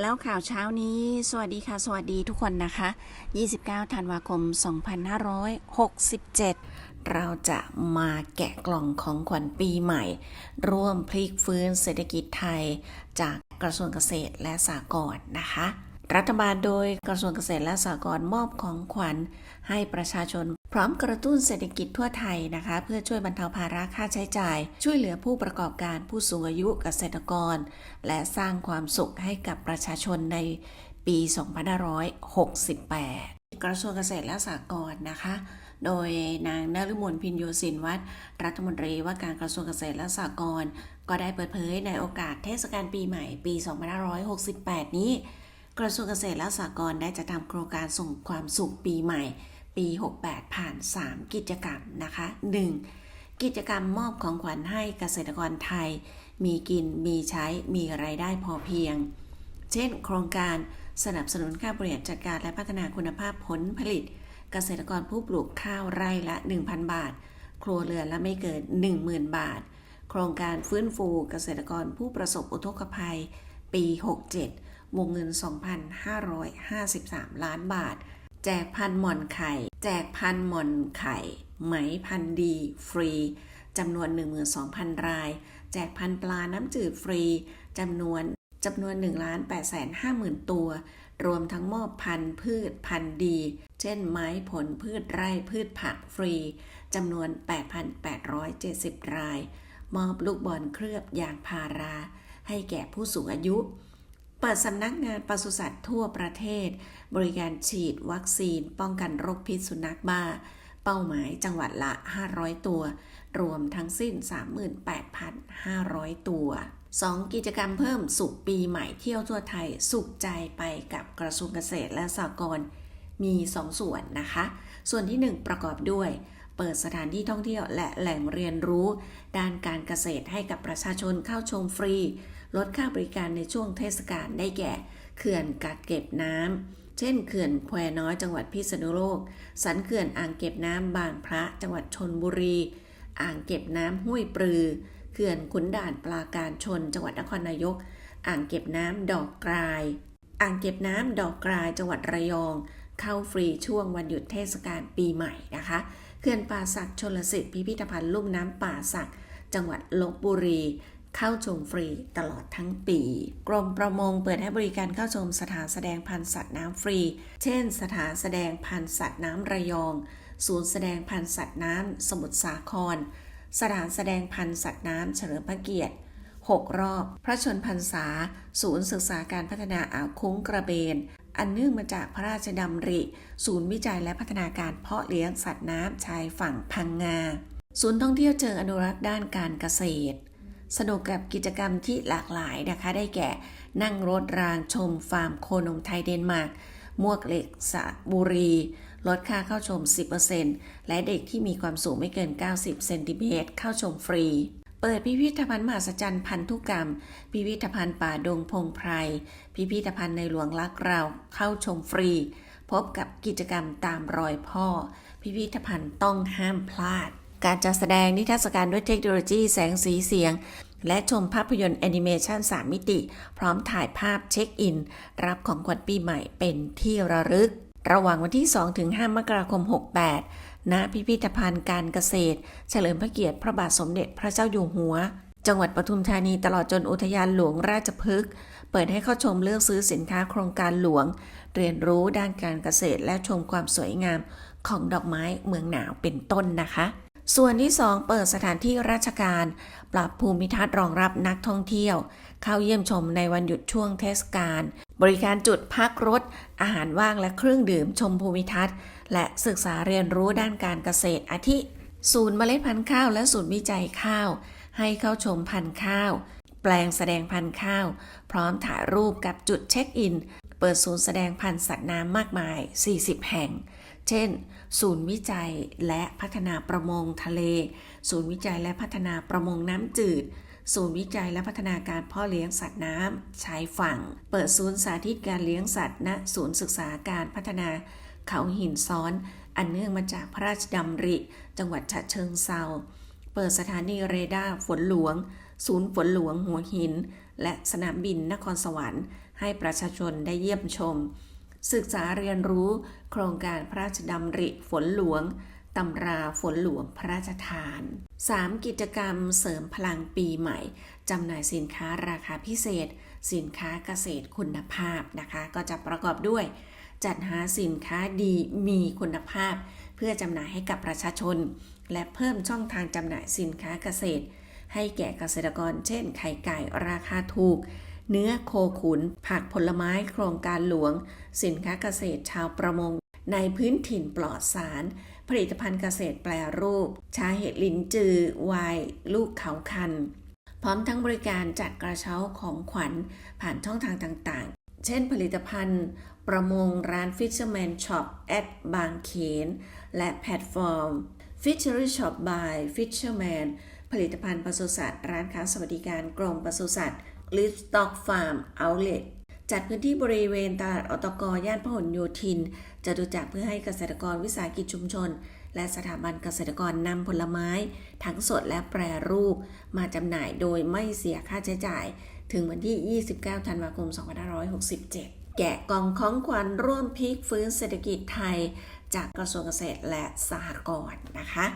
แล้วข่าวเช้านี้ สวัสดีค่ะ สวัสดีทุกคนนะคะ 29 ธันวาคม 2567 เราจะมาแกะกล่องของขวัญปีใหม่ ร่วมพลิกฟื้นเศรษฐกิจไทยจากกระทรวงเกษตรและสหกรณ์นะคะ รัฐบาลโดยกระทรวงเกษตรและสหกรณ์มอบของขวัญให้ประชาชน พร้อมกระตุ้นเศรษฐกิจทั่วไทยนะคะ เพื่อช่วยบรรเทาภาระค่าใช้จ่าย ช่วยเหลือผู้ประกอบการผู้สูงอายุเกษตรกร และสร้างความสุขให้กับประชาชนในปี 2568 กระทรวงเกษตรและสหกรณ์นะคะ โดยนางนฤมลพินโยสินวัฒนรัฐมนตรีว่าการกระทรวงเกษตรและสหกรณ์ก็ได้เปิดเผยในโอกาสเทศกาลปีใหม่ปี 2568 นี้ กระทรวงเกษตรและสหกรณ์ได้จะทำโครงการส่งความสุขปีใหม่ ปี 68 ผ่าน 3 กิจกรรมนะคะ 1. กิจกรรมมอบของขวัญให้เกษตรกรไทย มีกินมีใช้มีไรายได้พอเพียง เช่น โครงการสนับสนุนค่าบริหารจัดการและพัฒนาคุณภาพผลผลิต เกษตรกรผู้ปลูกข้าวไร่ละ 1,000 บาท ครัวเรือนละไม่เกิน 10,000 บาท โครงการฟื้นฟูเกษตรกรผู้ประสบอุทกภัย ปี 67 วงเงิน 2,553 ล้านบาท แจกพันหม่อนไข่ แจกพันหม่อนไข่ไหมพันดีฟรีจำนวน 12,000 ราย แจกพันปลาน้ำจืดฟรีจำนวนจำนวน1ล้าน8แสน50,000 ตัว รวมทั้งมอบพันธุ์พืชพันธุ์ดี เช่นไม้ผลพืชไร่พืชผักฟรีจำนวน 8,870 ราย มอบลูกบอลเคลือบยางพารา ให้แก่ผู้สูงอายุ เปิดสำนักงานปศุสัตว์ทั่วประเทศ บริการฉีดวัคซีน ป้องกันโรคพิษสุนัขบ้า เป้าหมายจังหวัดละ 500 ตัว รวมทั้งสิ้น 38,500 ตัว 2. กิจกรรมเพิ่มสุขปีใหม่เที่ยวทั่วไทย สุขใจไปกับกระทรวงเกษตรและสหกรณ์มี 2 ส่วนนะคะ ส่วนที่ 1 ประกอบด้วย เปิดสถานที่ท่องเที่ยวและแหล่งเรียนรู้ ด้านการเกษตรให้กับประชาชนเข้าชมฟรี ลดค่าบริการในช่วงเทศกาลได้แก่ เขื่อนกักเก็บน้ำ เช่นเขื่อนแควน้อยจังหวัดพิษณุโลก สันเขื่อนอ่างเก็บน้ำบางพระจังหวัดชนบุรี อ่างเก็บน้ำห้วยปรือ เขื่อนขุนด่านปราการชน จังหวัดนครนายก อ่างเก็บน้ำดอกกราย อ่างเก็บน้ำดอกกรายจังหวัดระยอง เข้าฟรีช่วงวันหยุดเทศกาลปีใหม่นะคะเขื่อนป่าสักชนลสิทธิ์พิพิธภัณฑ์ลุ่มน้ำป่าสัก จังหวัดลบบุรี เข้าชมฟรีตลอดทั้งปี กรมประมงเปิดให้บริการเข้าชมสถานแสดงพันธุ์สัตว์น้ำฟรี เช่น สถานแสดงพันธุ์สัตว์น้ำระยอง ศูนย์แสดงพันธุ์สัตว์น้ำสมุทรสาคร สถานแสดงพันธุ์สัตว์น้ำเฉลิมพระเกียรติ6 รอบ พระชนพรรษา ศูนย์ศึกษาการพัฒนาอ่าวคุ้งกระเบน อันเนื่องมาจากพระราชดำริ ศูนย์วิจัยและพัฒนาการเพาะเลี้ยงสัตว์น้ำชายฝั่งพังงา ศูนย์ท่องเที่ยวเชิงอนุรักษ์ด้านการเกษตร สนุกกับกิจกรรมที่หลากหลายนะคะ ได้แก่นั่งรถรางชมฟาร์มโคนมไทยเดนมาร์กมวกเหล็กสระบุรี ลดค่าเข้าชม 10%และเด็กที่มีความสูงไม่เกิน 90 เซนติเมตรเข้าชมฟรี ปิดพิพิธภัณฑ์มหัศจรรย์พันธุกรรม พิพิธภัณฑ์ป่าดงพงไพร พิพิธภัณฑ์ในหลวงรักเราเข้าชมฟรี พบกับกิจกรรมตามรอยพ่อ พิพิธภัณฑ์ต้องห้ามพลาด การจัดแสดงนิทรรศการด้วยเทคโนโลยีแสงสีเสียง และชมภาพยนตร์แอนิเมชัน3 มิติ พร้อมถ่ายภาพเช็คอิน รับของขวัญปีใหม่เป็นที่ระลึก ระหว่างวันที่ 2-5 มกราคม 68 ณพิพิธภัณฑ์การเกษตร เฉลิมพระเกียรติพระบาทสมเด็จพระเจ้าอยู่หัว จังหวัดปทุมธานีตลอดจนอุทยานหลวงราชพฤกษ์เปิดให้เข้าชมเลือกซื้อสินค้าโครงการหลวง เรียนรู้ด้านการเกษตรและชมความสวยงามของดอกไม้เมืองหนาวเป็นต้นนะคะ ส่วนที่ 2 เปิดสถานที่ราชการ ปรับภูมิทัศน์รองรับนักท่องเที่ยว เข้าเยี่ยมชมในวันหยุดช่วงเทศกาล บริการจุดพักรถ อาหารว่างและเครื่องดื่มชมภูมิทัศน์ และศึกษาเรียนรู้ด้านการเกษตรอาทิ ศูนย์เมล็ดพันธุ์ข้าวและศูนย์วิจัยข้าว ให้เข้าชมพันธุ์ข้าว แปลงแสดงพันธุ์ข้าว พร้อมถ่ายรูปกับจุดเช็คอิน เปิดศูนย์แสดงพันธุ์สัตว์น้ำมากมาย 40 แห่ง เช่น ศูนย์วิจัยและพัฒนาประมงทะเล ศูนย์วิจัยและพัฒนาประมงน้ำจืด ศูนย์วิจัยและพัฒนาการพ่อเลี้ยงสัตว์น้ำชายฝั่ง เปิดศูนย์สาธิตการเลี้ยงสัตว์ณศูนย์ศึกษาการพัฒนาเขาหินซ้อน อันเนื่องมาจากพระราชดำริ จังหวัดฉะเชิงเซาเปิดสถานีเรดาร์ฝนหลวง ศูนย์ฝนหลวงหัวหิน และสนามบินนครสวรรค์ ให้ประชาชนได้เยี่ยมชม ศึกษาเรียนรู้ โครงการพระราชดำริฝนหลวงตำราฝนหลวงพระราชทาน 3. กิจกรรมเสริมพลังปีใหม่ จำหน่ายสินค้าราคาพิเศษ สินค้าเกษตรคุณภาพนะคะ ก็จะประกอบด้วย จัดหาสินค้าดีมีคุณภาพ เพื่อจำหน่ายให้กับประชาชน และเพิ่มช่องทางจำหน่ายสินค้าเกษตร ให้แก่เกษตรกร เช่น ไข่ไก่ราคาถูก เนื้อโคขุน ผักผลไม้โครงการหลวง สินค้าเกษตรชาวประมง ในพื้นถิ่นปลอดสาร ผลิตภัณฑ์เกษตรแปรรูป ชาเห็ดลินจือวน์ลูกเขาคัน พร้อมทั้งบริการจัดกระเช้าของขวัญผ่านช่องทางต่างๆ เช่นผลิตภัณฑ์ประมงร้าน Fisherman Shop แอดบางเขน และแพลตฟอร์ม Fishery Shop by Fisherman ผลิตภัณฑ์ปศุสัตว์ ร้านค้าสวัสดิการกรมปศุสัตว์ Livestock Farm Outlet จัดพื้นที่บริเวณตลาดอตกย่านพหลโยธินจตุจักเพื่อให้เกษตรกรวิสาหกิจชุมชน และสถาบันเกษตรกรนำผลไม้ ทั้งสดและแปรรูป มาจำหน่ายโดยไม่เสียค่าใช้จ่าย ถึงวันที่ 29 ธันวาคม 2567 แกะกล่องของขวัญร่วมพลิกฟื้นเศรษฐกิจไทย จากกระทรวงเกษตรและสหกรณ์นะคะ